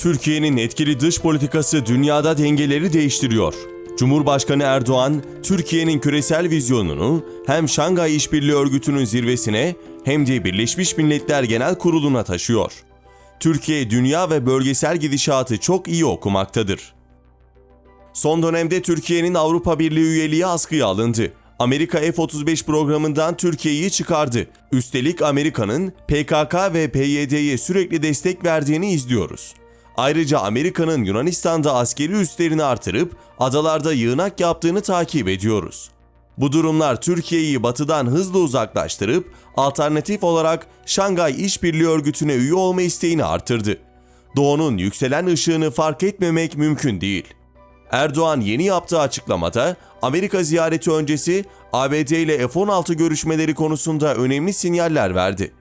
Türkiye'nin etkili dış politikası dünyada dengeleri değiştiriyor. Cumhurbaşkanı Erdoğan, Türkiye'nin küresel vizyonunu hem Şangay İşbirliği Örgütü'nün zirvesine hem de Birleşmiş Milletler Genel Kurulu'na taşıyor. Türkiye dünya ve bölgesel gidişatı çok iyi okumaktadır. Son dönemde Türkiye'nin Avrupa Birliği üyeliği askıya alındı. Amerika F-35 programından Türkiye'yi çıkardı. Üstelik Amerika'nın PKK ve PYD'ye sürekli destek verdiğini izliyoruz. Ayrıca Amerika'nın Yunanistan'da askeri üslerini artırıp adalarda yığınak yaptığını takip ediyoruz. Bu durumlar Türkiye'yi batıdan hızla uzaklaştırıp alternatif olarak Şangay İşbirliği Örgütü'ne üye olma isteğini artırdı. Doğu'nun yükselen ışığını fark etmemek mümkün değil. Erdoğan yeni yaptığı açıklamada Amerika ziyareti öncesi ABD ile F-16 görüşmeleri konusunda önemli sinyaller verdi.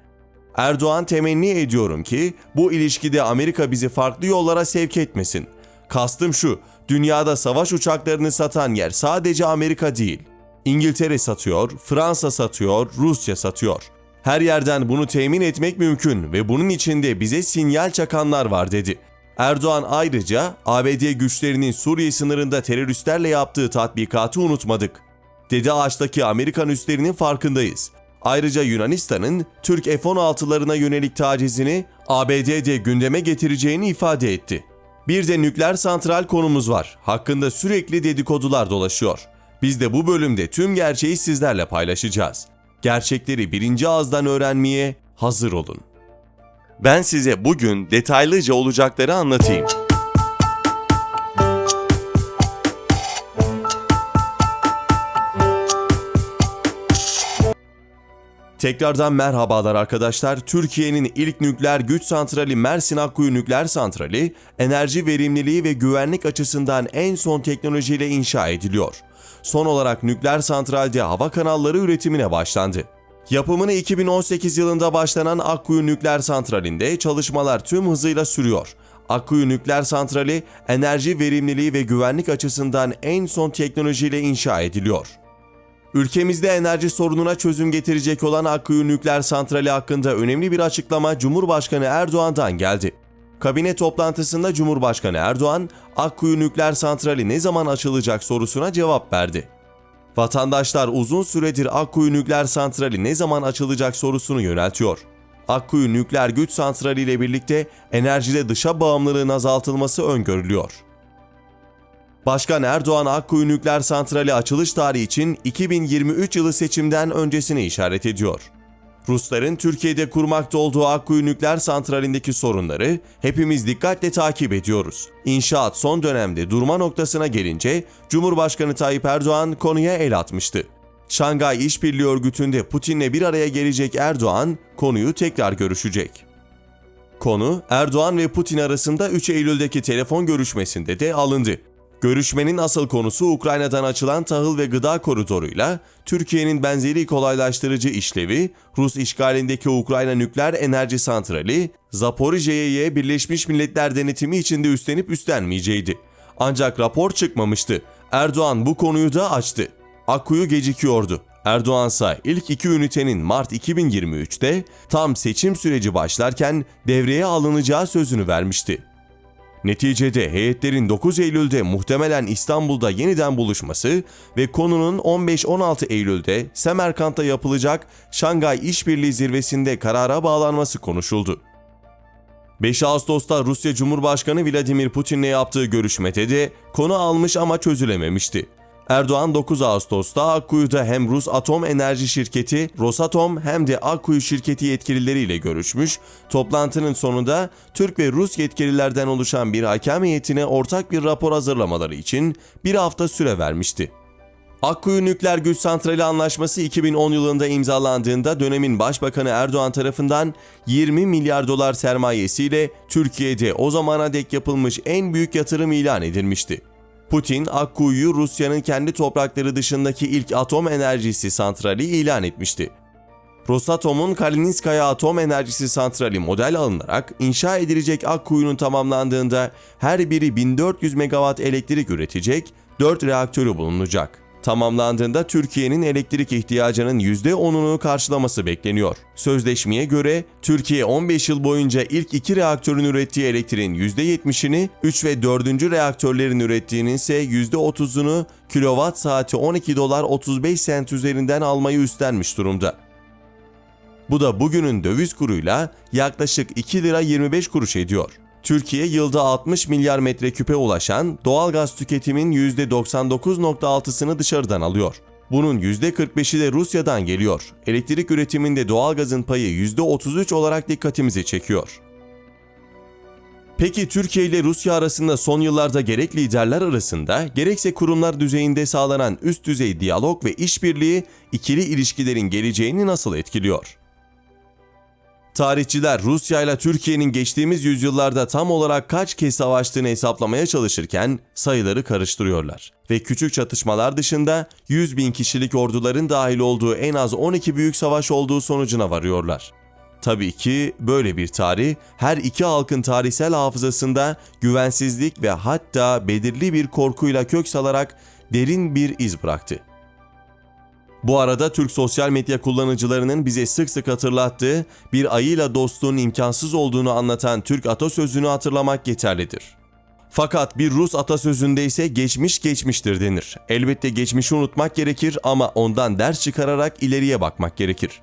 Erdoğan temenni ediyorum ki bu ilişkide Amerika bizi farklı yollara sevk etmesin. Kastım şu, dünyada savaş uçaklarını satan yer sadece Amerika değil. İngiltere satıyor, Fransa satıyor, Rusya satıyor. Her yerden bunu temin etmek mümkün ve bunun içinde bize sinyal çakanlar var dedi. Erdoğan ayrıca ABD güçlerinin Suriye sınırında teröristlerle yaptığı tatbikatı unutmadık. Dedi Ağaç'taki Amerikan üslerinin farkındayız. Ayrıca Yunanistan'ın Türk F-16'larına yönelik tacizini ABD'de gündeme getireceğini ifade etti. Bir de nükleer santral konumuz var. Hakkında sürekli dedikodular dolaşıyor. Biz de bu bölümde tüm gerçeği sizlerle paylaşacağız. Gerçekleri birinci ağızdan öğrenmeye hazır olun. Ben size bugün detaylıca olacakları anlatayım. Tekrardan merhabalar arkadaşlar. Türkiye'nin ilk nükleer güç santrali Mersin Akkuyu Nükleer Santrali, enerji verimliliği ve güvenlik açısından en son teknolojiyle inşa ediliyor. Son olarak nükleer santralde hava kanalları üretimine başlandı. Yapımını 2018 yılında başlanan Akkuyu Nükleer Santrali'nde çalışmalar tüm hızıyla sürüyor. Akkuyu Nükleer Santrali, enerji verimliliği ve güvenlik açısından en son teknolojiyle inşa ediliyor. Ülkemizde enerji sorununa çözüm getirecek olan Akkuyu Nükleer Santrali hakkında önemli bir açıklama Cumhurbaşkanı Erdoğan'dan geldi. Kabine toplantısında Cumhurbaşkanı Erdoğan, Akkuyu Nükleer Santrali ne zaman açılacak sorusuna cevap verdi. Vatandaşlar uzun süredir Akkuyu Nükleer Santrali ne zaman açılacak sorusunu yöneltiyor. Akkuyu Nükleer Güç Santrali ile birlikte enerjide dışa bağımlılığın azaltılması öngörülüyor. Başkan Erdoğan Akkuyu Nükleer Santrali açılış tarihi için 2023 yılı seçimden öncesini işaret ediyor. Rusların Türkiye'de kurmakta olduğu Akkuyu Nükleer Santrali'ndeki sorunları hepimiz dikkatle takip ediyoruz. İnşaat son dönemde durma noktasına gelince Cumhurbaşkanı Tayyip Erdoğan konuya el atmıştı. Şangay İşbirliği Örgütü'nde Putin'le bir araya gelecek Erdoğan konuyu tekrar görüşecek. Konu Erdoğan ve Putin arasında 3 Eylül'deki telefon görüşmesinde de alındı. Görüşmenin asıl konusu Ukrayna'dan açılan tahıl ve gıda koridoruyla Türkiye'nin benzeri kolaylaştırıcı işlevi, Rus işgalindeki Ukrayna nükleer enerji santrali, Zaporijye'ye Birleşmiş Milletler denetimi içinde üstlenip üstlenmeyeceğiydi. Ancak rapor çıkmamıştı. Erdoğan bu konuyu da açtı. Akkuyu gecikiyordu. Erdoğan ise ilk iki ünitenin Mart 2023'te tam seçim süreci başlarken devreye alınacağı sözünü vermişti. Neticede heyetlerin 9 Eylül'de muhtemelen İstanbul'da yeniden buluşması ve konunun 15-16 Eylül'de Semerkant'ta yapılacak Şangay İşbirliği Zirvesi'nde karara bağlanması konuşuldu. 5 Ağustos'ta Rusya Cumhurbaşkanı Vladimir Putin'le yaptığı görüşmede de konu almış ama çözülememişti. Erdoğan 9 Ağustos'ta Akkuyu'da hem Rus Atom Enerji Şirketi Rosatom hem de Akkuyu şirketi yetkilileriyle görüşmüş. Toplantının sonunda Türk ve Rus yetkililerden oluşan bir hakem heyetine ortak bir rapor hazırlamaları için bir hafta süre vermişti. Akkuyu Nükleer Güç Santrali Anlaşması 2010 yılında imzalandığında dönemin Başbakanı Erdoğan tarafından 20 milyar dolar sermayesiyle Türkiye'de o zamana dek yapılmış en büyük yatırım ilan edilmişti. Putin, Akkuyu'yu Rusya'nın kendi toprakları dışındaki ilk atom enerjisi santrali ilan etmişti. Rosatom'un Kalininskaya Atom Enerjisi Santrali model alınarak inşa edilecek Akkuyu'nun tamamlandığında her biri 1400 megawatt elektrik üretecek 4 reaktörü bulunacak. Tamamlandığında Türkiye'nin elektrik ihtiyacının %10'unu karşılaması bekleniyor. Sözleşmeye göre Türkiye 15 yıl boyunca ilk iki reaktörün ürettiği elektriğin %70'ini, 3 ve 4. reaktörlerin ürettiğinin ise %30'unu kilowatt saati 12 dolar 35 sent üzerinden almayı üstlenmiş durumda. Bu da bugünün döviz kuruyla yaklaşık 2 lira 25 kuruş ediyor. Türkiye yılda 60 milyar metreküpe ulaşan doğal gaz tüketimin %99.6'sını dışarıdan alıyor. Bunun %45'i de Rusya'dan geliyor. Elektrik üretiminde doğalgazın payı %33 olarak dikkatimizi çekiyor. Peki Türkiye ile Rusya arasında son yıllarda gerek liderler arasında gerekse kurumlar düzeyinde sağlanan üst düzey diyalog ve işbirliği ikili ilişkilerin geleceğini nasıl etkiliyor? Tarihçiler Rusya ile Türkiye'nin geçtiğimiz yüzyıllarda tam olarak kaç kez savaştığını hesaplamaya çalışırken sayıları karıştırıyorlar. Ve küçük çatışmalar dışında 100 bin kişilik orduların dahil olduğu en az 12 büyük savaş olduğu sonucuna varıyorlar. Tabii ki böyle bir tarih her iki halkın tarihsel hafızasında güvensizlik ve hatta belirli bir korkuyla kök salarak derin bir iz bıraktı. Bu arada Türk sosyal medya kullanıcılarının bize sık sık hatırlattığı bir ayıyla dostluğun imkansız olduğunu anlatan Türk atasözünü hatırlamak yeterlidir. Fakat bir Rus atasözünde ise geçmiş geçmiştir denir. Elbette geçmişi unutmak gerekir ama ondan ders çıkararak ileriye bakmak gerekir.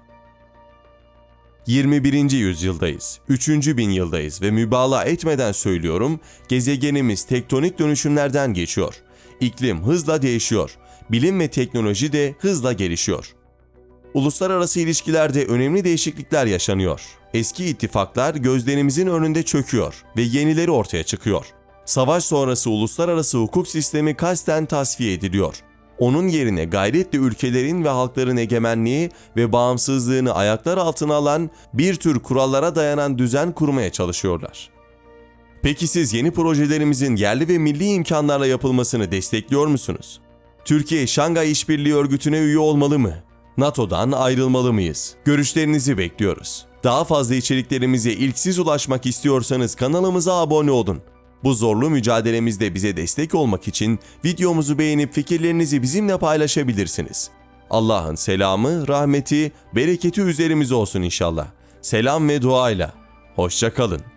21. yüzyıldayız. 3. bin yıldayız ve mübalağa etmeden söylüyorum, gezegenimiz tektonik dönüşümlerden geçiyor. İklim hızla değişiyor. Bilim ve teknoloji de hızla gelişiyor. Uluslararası ilişkilerde önemli değişiklikler yaşanıyor. Eski ittifaklar gözlerimizin önünde çöküyor ve yenileri ortaya çıkıyor. Savaş sonrası uluslararası hukuk sistemi kasten tasfiye ediliyor. Onun yerine gayretle ülkelerin ve halkların egemenliği ve bağımsızlığını ayaklar altına alan bir tür kurallara dayanan düzen kurmaya çalışıyorlar. Peki siz yeni projelerimizin yerli ve milli imkanlarla yapılmasını destekliyor musunuz? Türkiye Şangay İşbirliği Örgütü'ne üye olmalı mı? NATO'dan ayrılmalı mıyız? Görüşlerinizi bekliyoruz. Daha fazla içeriklerimize ilk siz ulaşmak istiyorsanız kanalımıza abone olun. Bu zorlu mücadelemizde bize destek olmak için videomuzu beğenip fikirlerinizi bizimle paylaşabilirsiniz. Allah'ın selamı, rahmeti, bereketi üzerimize olsun inşallah. Selam ve duayla. Hoşça kalın.